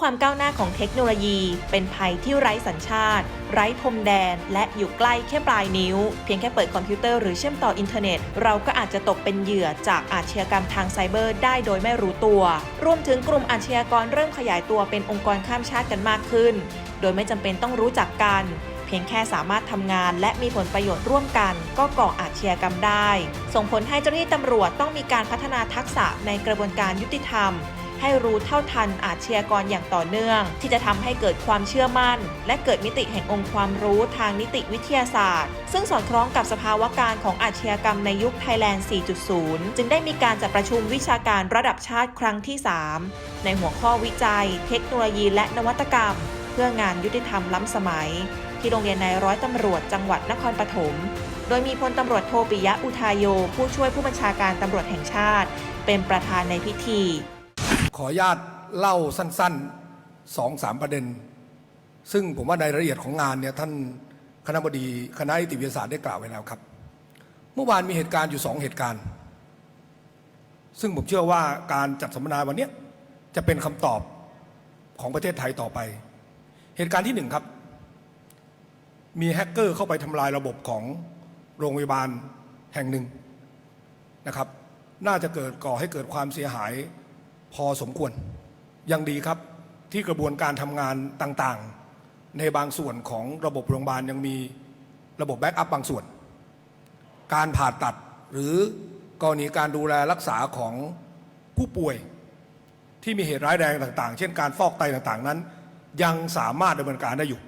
ความก้าวหน้าของเทคโนโลยี เป็นภัยที่ไร้สัญชาติ ไร้พรมแดน และอยู่ใกล้แค่ปลายนิ้ว เพียงแค่เปิดคอมพิวเตอร์หรือเชื่อมต่ออินเทอร์เน็ต เราก็อาจจะตกเป็นเหยื่อจากอาชญากรรมทางไซเบอร์ได้โดยไม่รู้ตัว รวมถึงกลุ่มอาชญากรเริ่มขยายตัวเป็นองค์กรข้ามชาติกันมากขึ้น โดยไม่จำเป็นต้องรู้จักกัน เพียงแค่สามารถทำงานและมีผลประโยชน์ร่วมกัน ก็ก่ออาชญากรรมได้ ส่งผลให้เจ้าหน้าที่ตำรวจต้องมีการพัฒนาทักษะในกระบวนการยุติธรรม ให้รู้เท่าทันอาชญากรอย่างต่อเนื่อง ที่จะทำให้เกิดความเชื่อมั่น และเกิดมิติแห่งองค์ความรู้ทางนิติวิทยาศาสตร์ ซึ่งสอดคล้องกับสภาวะการของอาชญากรรมในยุคไทยแลนด์ 4.0 จึงได้มีการจัดประชุมวิชาการระดับชาติครั้งที่ 3 ในหัวข้อวิจัย เทคโนโลยีและนวัตกรรม เพื่องานยุติธรรมล้ำสมัย ที่โรงเรียนนายร้อยตำรวจจังหวัดนครปฐมโดยมีพลตำรวจโทปิยะอุทายโย ผู้ช่วยผู้บัญชาการตำรวจแห่งชาติ เป็นประธานในพิธี ขออนุญาตเล่าสั้นๆสองสามประเด็น ซึ่งผมว่าในรายละเอียดของงานเนี่ยท่านคณะบดีคณะนิติวิทยาศาสตร์ได้กล่าวไว้แล้วครับ เมื่อวานมีเหตุการณ์อยู่สองเหตุการณ์ ซึ่งผมเชื่อว่าการจัดสัมมนาวันนี้จะเป็นคำตอบของประเทศไทยต่อไป เหตุการณ์ที่หนึ่งครับ มีแฮกเกอร์เข้าไปทำลายระบบของโรงพยาบาลแห่งหนึ่งนะครับ น่าจะเกิดก่อให้เกิดความเสียหาย พอสมควร ยังดีครับที่กระบวนการทำงานต่างๆ ในบางส่วนของระบบโรงพยาบาลยังมีระบบแบ็กอัพบางส่วน การผ่าตัดหรือกรณีการดูแลรักษาของผู้ป่วยที่มีเหตุร้ายแรงต่างๆ เช่นการฟอกไตต่างๆนั้น ยังสามารถดำเนินการได้อยู่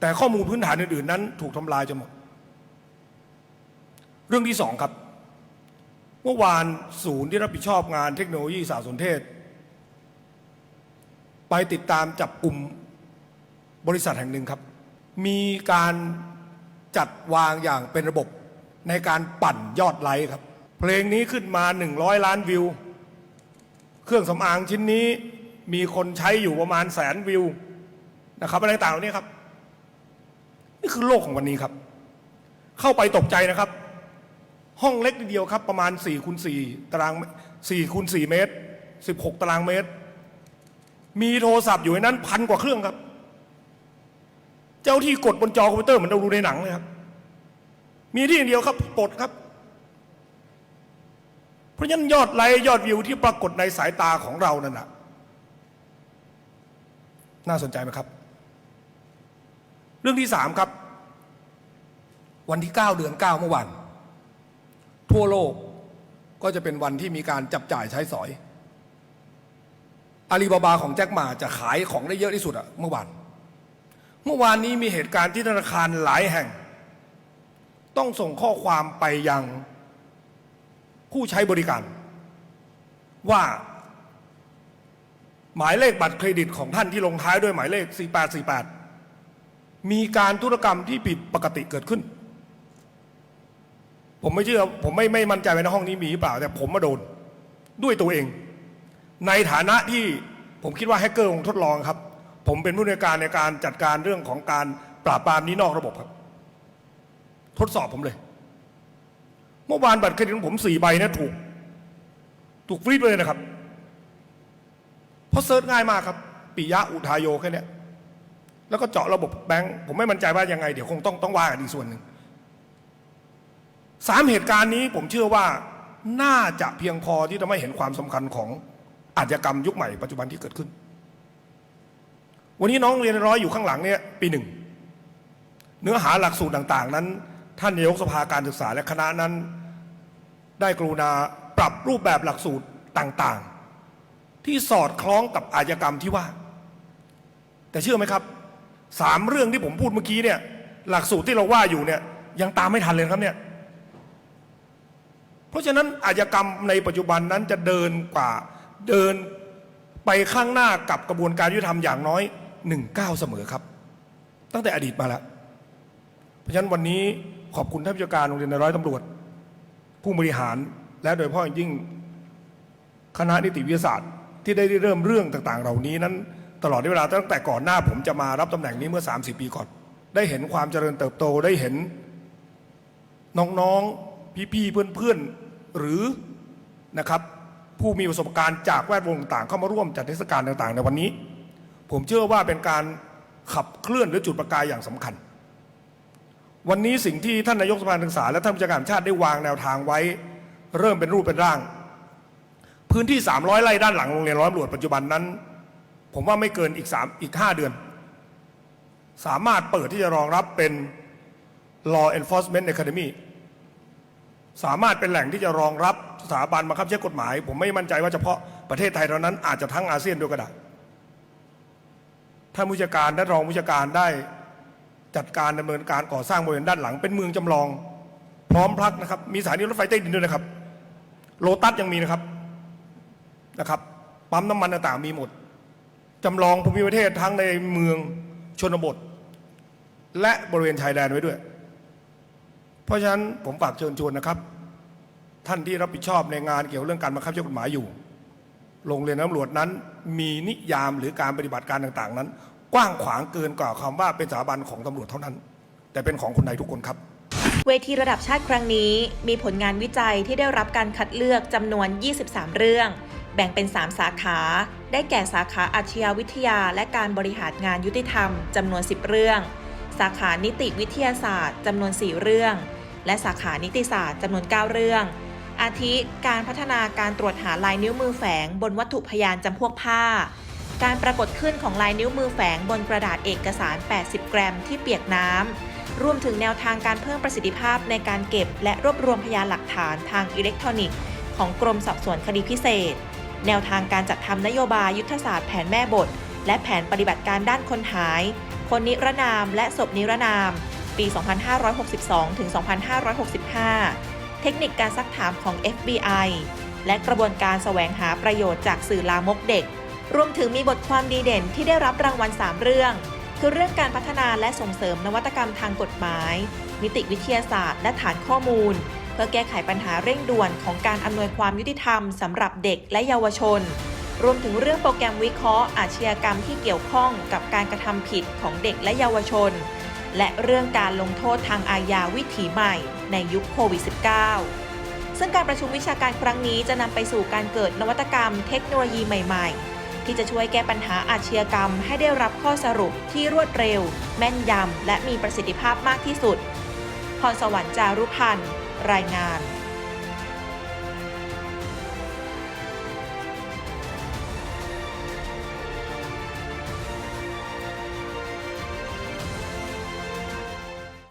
แต่ข้อมูลพื้นฐานอื่นๆ นั้นถูกทำลายจนหมด เรื่องที่สองครับ เมื่อวานศูนย์ที่รับผิดชอบงานเทคโนโลยีสารสนเทศ ไปติดตามจับกลุ่มบริษัทแห่งหนึ่งครับ มีการจัดวางอย่างเป็นระบบในการปั่นยอดไลค์ครับ เพลงนี้ขึ้นมา 100 ล้านวิว เครื่องสำอางชิ้นนี้มีคนใช้อยู่ประมาณแสนวิวนะครับอะไรต่างๆเหล่านี้ครับ นี่คือโลกของวันนี้ครับ เข้าไปตกใจนะครับ ห้องเล็กนิดเดียวครับ ประมาณ4คูณ4ตาราง4คูณ4เมตร 16 ตารางเมตร มีโทรศัพท์อยู่ในนั้นพันกว่าเครื่องครับ เจ้าที่กดบนจอคอมพิวเตอร์เหมือนเราดูในหนังเลยครับ มีที่อย่างเดียวครับกดครับ เพราะฉะนั้นยอดไลค์ยอดวิวที่ปรากฏในสายตาของเรานั่นนะน่าสนใจไหมครับ เรื่องที่สามครับ วันที่ 9 เดือน 9 เมื่อวาน ทั่วโลกก็จะเป็นวันที่มีการจับจ่ายใช้สอยอาลีบาบาของแจ็คหมาจะขายของได้เยอะที่สุดอะเมื่อวาน เมื่อวานนี้มีเหตุการณ์ที่ธนาคารหลายแห่ง ต้องส่งข้อความไปยังผู้ใช้บริการ ว่า หมายเลขบัตรเครดิตของท่านที่ลงท้ายด้วยหมายเลข 4848 มีการธุรกรรมที่ผิดปกติเกิดขึ้น ผมไม่เชื่อ ผมไม่ไม่มั่นใจว่าในห้องนี้มีหรือเปล่า แต่ผมมาโดนด้วยตัวเอง ในฐานะที่ผมคิดว่าแฮกเกอร์คงทดลองครับ ผมเป็นผู้ในการในการจัดการเรื่องของการปราบปรามนี้นอกระบบครับ ทดสอบผมเลย เมื่อวานบัตรเครดิตของผมสี่ใบนะถูก ถูกฟรีดไปเลยนะครับ เพราะเซิร์ชง่ายมากครับปิยะอุทายโยแค่เนี้ยแล้วก็เจาะระบบแบงค์ผมไม่มั่นใจว่ายังไง เดี๋ยวคงต้องต้องว่ากันอีกส่วนหนึ่ง สามเหตุการณ์นี้ผมเชื่อว่าน่าจะเพียงพอที่จะไม่เห็นความสำคัญของอาชญากรรมยุคใหม่ปัจจุบันที่เกิดขึ้น วันนี้น้องเรียนร้อยอยู่ข้างหลังเนี่ยปีหนึ่ง เนื้อหาหลักสูตรต่าง ๆ นั้น ท่านนายกสภาการศึกษาและคณะนั้น ได้กรุณาปรับรูปแบบหลักสูตรต่าง ๆ ที่สอดคล้องกับอาชญากรรมที่ว่า แต่เชื่อไหมครับสามเรื่องที่ผมพูดเมื่อกี้เนี่ยหลักสูตรที่เราว่าอยู่เนี่ยยังตามไม่ทันเลยครับเนี่ย เพราะฉะนั้นอาชญากรรมในปัจจุบันนั้นจะเดินกว่าเดินไปข้างหน้ากับกระบวนการยุติธรรมอย่างน้อยหนึ่งก้าเสมอครับ ตั้งแต่อดีตมาแล้ว เพราะฉะนั้นวันนี้ขอบคุณท่านผู้การโรงเรียนในร้อยตำรวจ ผู้บริหารและโดยเฉพาะอยิ่งคณะนิติวิทยาศาสตร์ ที่ได้เริ่มเรื่องต่าง ๆ เหล่านี้นั้น ตลอดเวลาตั้งแต่ก่อนหน้า ผมจะมารับตำแหน่งนี้เมื่อ 30 ปีก่อน ได้เห็นความเจริญเติบโตได้เห็นน้อง ๆ พี่ๆเพื่อนๆหรือนะครับผู้มีประสบการณ์จากแวดวงต่างเข้ามาร่วมจัดเทศกาลต่างๆ ในวันนี้ ผมเชื่อว่าเป็นการขับเคลื่อนหรือจุดประกายอย่างสำคัญ วันนี้สิ่งที่ท่านนายกสภาการศึกษาและท่านผู้จัดการชาติได้วางแนวทางไว้ เริ่มเป็นรูปเป็นร่าง พื้นที่ 300ไร่ด้านหลังโรงเรียนร้อยตำรวจปัจจุบันนั้น ผมว่าไม่เกินอีก3อีก 5 เดือน สามารถเปิดที่จะรองรับเป็น law enforcement academy สามารถเป็นแหล่งที่จะรองรับสถาบันบังคับใช้กฎหมาย ผมไม่มั่นใจว่าเฉพาะประเทศไทยเท่านั้นอาจจะทั้งอาเซียนด้วยก็ได้ท่านผู้จัดการและรองผู้จัดการได้จัดการดำเนินการก่อสร้างบริเวณด้านหลัง เป็นเมืองจำลอง พร้อมพลักนะครับ มีสถานีรถไฟใต้ดินด้วยนะครับโลตัสยังมีนะครับนะครับปั๊มน้ำมันต่างๆมีหมดจำลองภูมิประเทศทั้งในเมืองชนบท และบริเวณชายแดนไว้ด้วย ราะฉะนั้นผมฝากเชิญชวนนะครับ ท่านที่รับผิดชอบในงานเกี่ยวเรื่องการบังคับใช้กฎหมายอยู่ โรงเรียนตำรวจนั้น มีนิยามหรือการปฏิบัติการต่าง ๆ นั้น กว้างขวางเกินกว่าคำว่าเป็นสถาบันของตำรวจเท่านั้น แต่เป็นของคนไทยทุกคนครับเวทีระดับชาติครั้งนี้ มีผลงานวิจัยที่ได้รับการคัดเลือกจำนวน 23 เรื่อง แบ่งเป็น 3 สาขา ได้แก่สาขาอาชญาวิทยา และการบริหารงานยุติธรรมจำนวน 10 เรื่อง สาขานิติวิทยาศาสตร์จำนวน 4 เรื่อง และสาขานิติศาสตร์จำนวน 9 เรื่อง อาทิการพัฒนาการตรวจหาลายนิ้วมือแฝงบนวัตถุพยานจำพวกผ้า การปรากฏขึ้นของลายนิ้วมือแฝงบนกระดาษเอกสาร 80 กรัมที่เปียกน้ำรวมถึงแนวทางการเพิ่มประสิทธิภาพในการเก็บ และรวบรวมพยานหลักฐานทางอิเล็กทรอนิกส์ของกรมสอบสวนคดีพิเศษ แนวทางการจัดทำนโยบายยุทธศาสตร์แผนแม่บท และแผนปฏิบัติการด้านคนหาย คนนิรนามและศพนิรนาม ปี 2562 ถึง 2565 เทคนิคการซักถามของ FBI และกระบวนการแสวงหาประโยชน์จากสื่อลามกเด็ก รวมถึงมีบทความดีเด่นที่ได้รับรางวัล 3 เรื่อง คือเรื่องการพัฒนาและส่งเสริมนวัตกรรมทางกฎหมาย นิติวิทยาศาสตร์ และฐานข้อมูล เพื่อแก้ไขปัญหาเร่งด่วนของการอำนวยความยุติธรรมสำหรับเด็กและเยาวชน รวมถึงเรื่องโปรแกรมวิเคราะห์อาชญากรรมที่เกี่ยวข้องกับการกระทำผิดของเด็กและเยาวชน และเรื่องการลงโทษทางอาญาวิถีใหม่ในยุคโควิด -19 ซึ่งการประชุมวิชาการครั้งนี้จะนำไปสู่การเกิดนวัตกรรมเทคโนโลยีใหม่ ๆ ที่จะช่วยแก้ปัญหาอาชญากรรม ให้ได้รับข้อสรุปที่รวดเร็ว แม่นยำและมีประสิทธิภาพมากที่สุด พรสวรรค์จารุพันธ์รายงาน